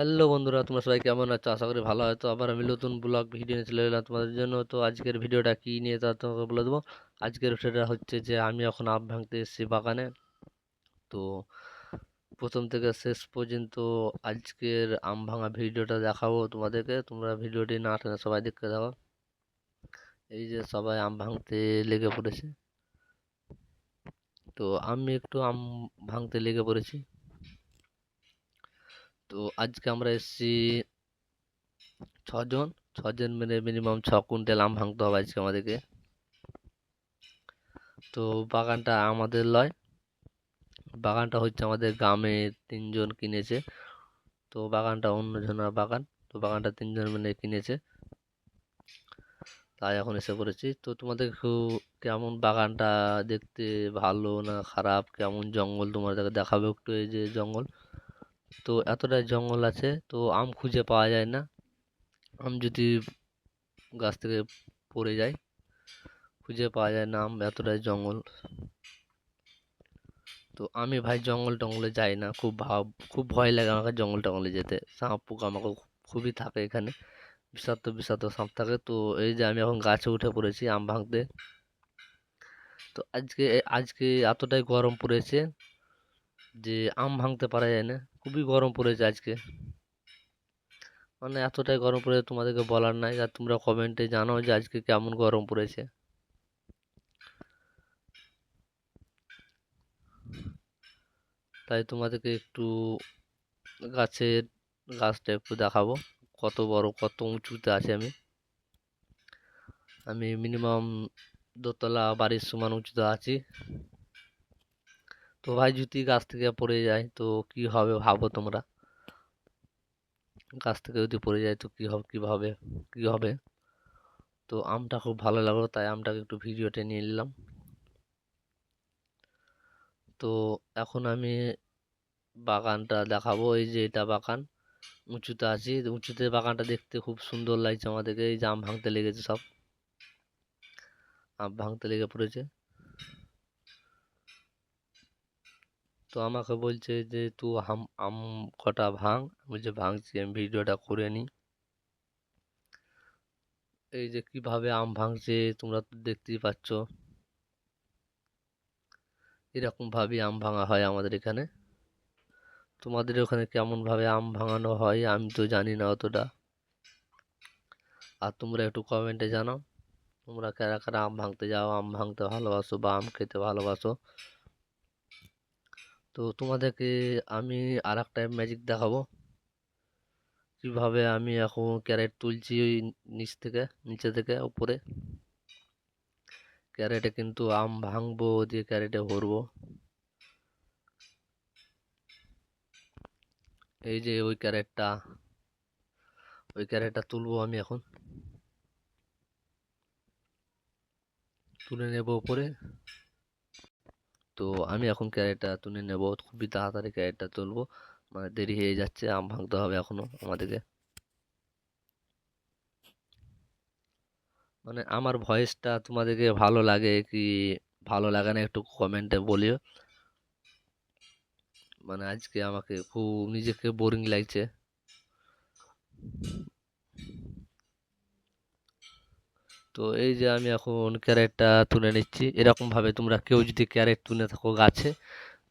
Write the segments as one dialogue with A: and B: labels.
A: Hello বন্ধুরা, তোমরা সবাই কেমন আছো? আশা করি ভালো আছো। আবার আমি নতুন ব্লগ ভিডিও নিয়ে চলে এলাম তোমাদের জন্য। তো আজকের ভিডিওটা কী নিয়ে তা তোমাকে বলে দেবো। আজকের ভিডিওটা হচ্ছে যে, আমি এখন আম ভাঙতে এসেছি বাগানে। তো প্রথম থেকে শেষ পর্যন্ত আজকের আম ভাঙা ভিডিওটা দেখাবো তোমাদেরকে। তোমরা ভিডিওটি না টেনে সবাই দেখতে থাকো। এই যে সবাই আম ভাঙতে লেগে পড়েছে। তো আমি একটু আম ভাঙতে লেগে পড়েছি। তো আজকে আমরা এসেছি ছজন ছজন মিলে মিনিমাম ছ কুইন্টাল আম ভাঙতে হবে আজকে আমাদেরকে। তো বাগানটা আমাদের লয়। বাগানটা হচ্ছে আমাদের গ্রামে তিনজন কিনেছে। তো বাগানটা অন্যজনের বাগান, তো বাগানটা তিনজন মিলে কিনেছে। তাই এখন এসে পড়েছি। তো তোমাদের কেমন বাগানটা দেখতে ভালো না খারাপ? কেমন জঙ্গল তোমাদেরকে দেখাবো একটু এই যে জঙ্গল? তো এতটাই জঙ্গল আছে, তো আম খুঁজে পাওয়া যায় না। আম যদি গাছ থেকে পড়ে যায়, খুঁজে পাওয়া যায় না আম এতটাই জঙ্গল। তো আমি ভাই জঙ্গল টঙ্গলে যাই না, খুব ভাব, খুব ভয় লাগে আমাকে জঙ্গল টঙ্গলে যেতে। সাপ পোকা আমাকে খুবই থাকে এখানে। বিষাক্ত বিষাক্ত সাপ থাকে। তো এই যে আমি এখন গাছে উঠে পড়েছি আম ভাঙতে। তো আজকে আজকে এতটাই গরম পড়েছে যে আম ভাঙতে পারা যায় না। খুবই গরম পড়েছে আজকে। মানে এতটাই গরম পড়েছে তোমাদেরকে বলার নাই। আর তোমরা কমেন্টে জানাও যে আজকে কেমন গরম পড়েছে। তাই তোমাদেরকে একটু গাছের গাছটা একটু দেখাবো। কত বড়, কত উঁচুতে আছে আমি। আমি মিনিমাম দোতলা বাড়ির সমান উঁচুতে আছি। তো ভাই যদি গাছ থেকে পড়ে যায়, তো কি হবে ভাবো তোমরা? গাছ থেকে যদি পড়ে যায়, তো কি হবে কীভাবে কি হবে? তো আমটা খুব ভালো লাগল, তাই আমটাকে একটু ভিডিওতে নিয়ে নিলাম। তো এখন আমি বাগানটা দেখাবো, এই যে এটা বাগান। উঁচুতে আছি, উঁচুতে বাগানটা দেখতে খুব সুন্দর লাগছে আমাদেরকে, এই যে আম ভাঙতে লেগেছে সব। আম ভাঙতে লেগে পড়েছে। তো আমাকে বলছে যে তুই আম আম কটা ভাঙ। যে ভাঙছি, আমি ভিডিওটা করে নিই। এই যে কীভাবে আম ভাঙছে, তোমরা তো দেখতেই পাচ্ছ। এরকম ভাবে আম ভাঙা হয় আমাদের এখানে। তোমাদের ওখানে কেমন ভাবে আম ভাঙানো হয়, আমি তো জানি না অতটা। আর তোমরা একটু কমেন্টে জানাও। তোমরা কারা কারা আম ভাঙতে যাও, আম ভাঙতে ভালোবাসো বা আম খেতে ভালোবাসো। তো তোমাদেরকে আমি আর একটা ম্যাজিক দেখাবো। কীভাবে আমি এখন ক্যারেট তুলছি ওই নিচ থেকে, নিচে থেকে, উপরে। ক্যারেটে কিন্তু আম ভাঙবো, দিয়ে ক্যারেটে ভরবো। এই যে ওই ক্যারেটটা ওই ক্যারেটটা তুলবো আমি এখন। তুলে নেব উপরে। তো আমি এখন ক্যারেটটা তুলে নেব। খুবই তাড়াতাড়ি ক্যারেটটা তুলবো। মানে দেরি হয়ে যাচ্ছে, আম ভাঙতে হবে এখনও আমাদেরকে। মানে আমার ভয়েসটা তোমাদেরকে ভালো লাগে কি ভালো লাগে না একটু কমেন্টে বলিও। মানে আজকে আমাকে খুব নিজেকে বোরিং লাগছে। তো এই যে আমি এখন ক্যারেটটা তুলে নিচ্ছি। এরকমভাবে তোমরা কেউ যদি ক্যারেট তুলে থাকো গাছে,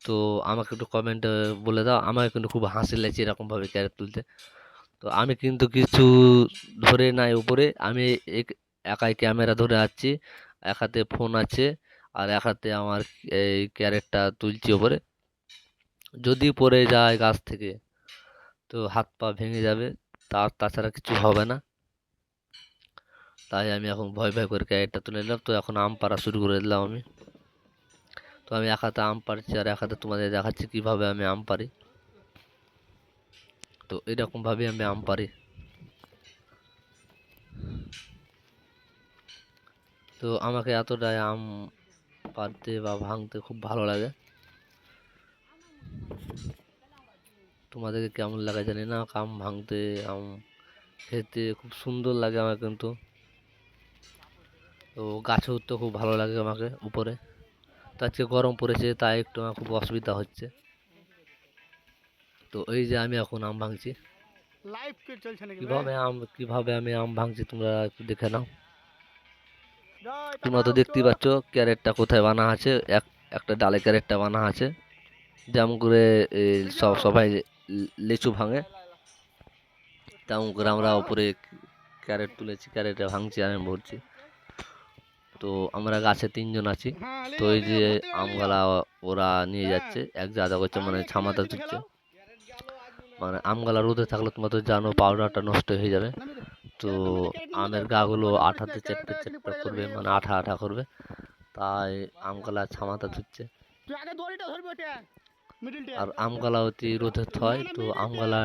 A: তো আমাকে একটু কমেন্টে বলে দাও। আমাকে কিন্তু খুব হাসি লাগছে এরকমভাবে ক্যারেট তুলতে। তো আমি কিন্তু কিছু ধরে নাই উপরে। আমি এক- একাই ক্যামেরা ধরে আছি। এক হাতে ফোন আছে আর এক হাতে আমার এই ক্যারেটটা তুলছি ওপরে যদি পড়ে যায় গাছ থেকে, তো হাত পা ভেঙে যাবে। তার তাছাড়া কিছু হবে না। তাই আমি এখন ভয় ভয় করে ক্যারেটটা তুলে নিলাম। তো এখন আম পাড়া শুরু করে দিলাম আমি। তো আমি এক হাতে আম পাড়ছি আর এক হাতে তোমাদের দেখাচ্ছি কীভাবে আমি আম পারি তো এরকমভাবে আমি আম পারি তো আমাকে এতটাই আম পাড়তে বা ভাঙতে খুব ভালো লাগে। তোমাদেরকে কেমন লাগে জানি না। আম ভাঙতে, আম খেতে খুব সুন্দর লাগে আমার কিন্তু। তো গাছে উঠতে খুব ভালো লাগে আমাকে উপরে। তো আজকে গরম পড়েছে তাই একটু আমার খুব অসুবিধা হচ্ছে। তো এই যে আমি এখন আম ভাঙছি। কীভাবে আম কীভাবে আমি আম ভাঙছি তোমরা একটু দেখে নাও। তোমরা তো দেখতেই। পাচ্ছ ক্যারেটটা কোথায় বানা আছে এক একটা ডালে ক্যারেটটা বানা আছে। যেমন করে সব সবাই লিচু ভাঙে। তেমন করে আমরা উপরে ক্যারেট তুলেছি ক্যারেটে ভাঙছি আমি ভরছি। তো আমরা গাছে তিনজন আছি। তো এই যে আমগালা ওরা নিয়ে যাচ্ছে, এক জাদা করছে মানে ছামাতা
B: খেলাও।
A: মানে আমগালা রোদে থাকলে তোমরা তো জানো পাউডারটা নষ্ট হয়ে যাবে। তো আমের গাগুলো আঠাতে চেটপে চেটপে করবে মানে আঠা আঠা করবে। তাই আমগালা ছামাতা
B: মিডিলটা
A: আর আমগালা অতি রোদে হয় তো আমগালা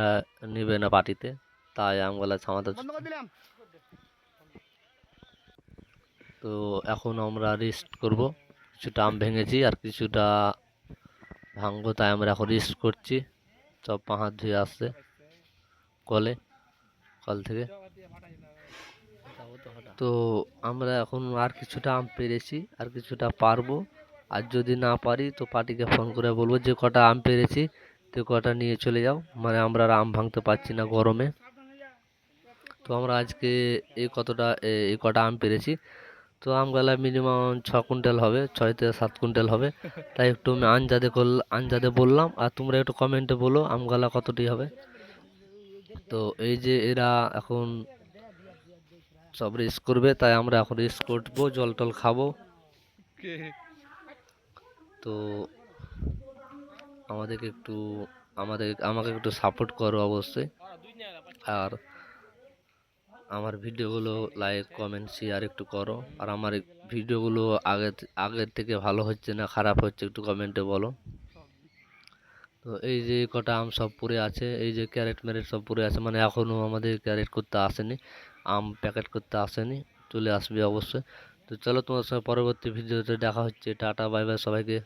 A: নেবে না পাটিতে, তাই আমগালা ছামাতা তো এখন আমরা রেস্ট করব। কিছুটা আম ভেঙেছি আর কিছুটা ভাঙবো তাই আমরা এখন রেস্ট করছি। সব পা হাত ধুয়ে আসছে কলে, কল থেকে। তো আমরা এখন আর কিছুটা আম পেরেছি, আর কিছুটা পারব। আর যদি না পারি, তো পার্টিকে ফোন করে বলব, যে কটা আম পেরেছি তো কটা নিয়ে চলে যাও। মানে আমরা আর আম ভাঙতে পারছি না গরমে। তো আমরা আজকে এই কতটা এই কটা আম পেরেছি তো আম আমগালা মিনিমাম ছ কুইন্টাল হবে, ছয় থেকে সাত কুইন্টাল হবে। তাই একটু আমি আনজাদে করল আনজাদে বললাম, আর তোমরা একটু কমেন্টে বলো আম আমগালা কতটি হবে। তো এই যে এরা এখন সব রেস করবে, তাই আমরা এখন রেস করব, জল টল খাব। তো আমাদেরকে একটু, আমাদের, আমাকে একটু সাপোর্ট করো অবশ্যই। আর আমার ভিডিওগুলো লাইক কমেন্ট শেয়ার একটু করো। আর আমার ভিডিওগুলো আগে আগের থেকে ভালো হচ্ছে না, খারাপ হচ্ছে একটু কমেন্টে বলো। তো এই যে কটা আম সব পড়ে আছে, এই যে ক্যারেট ম্যারেট সব পড়ে আছে মানে এখনও আমাদের ক্যারেট করতে আসেনি, আম প্যাকেট করতে আসেনি, চলে আসবে অবশ্যই। তো চলো তোমার সঙ্গে পরবর্তী ভিডিওতে দেখা হচ্ছে। টাটা বাই বাই সবাইকে।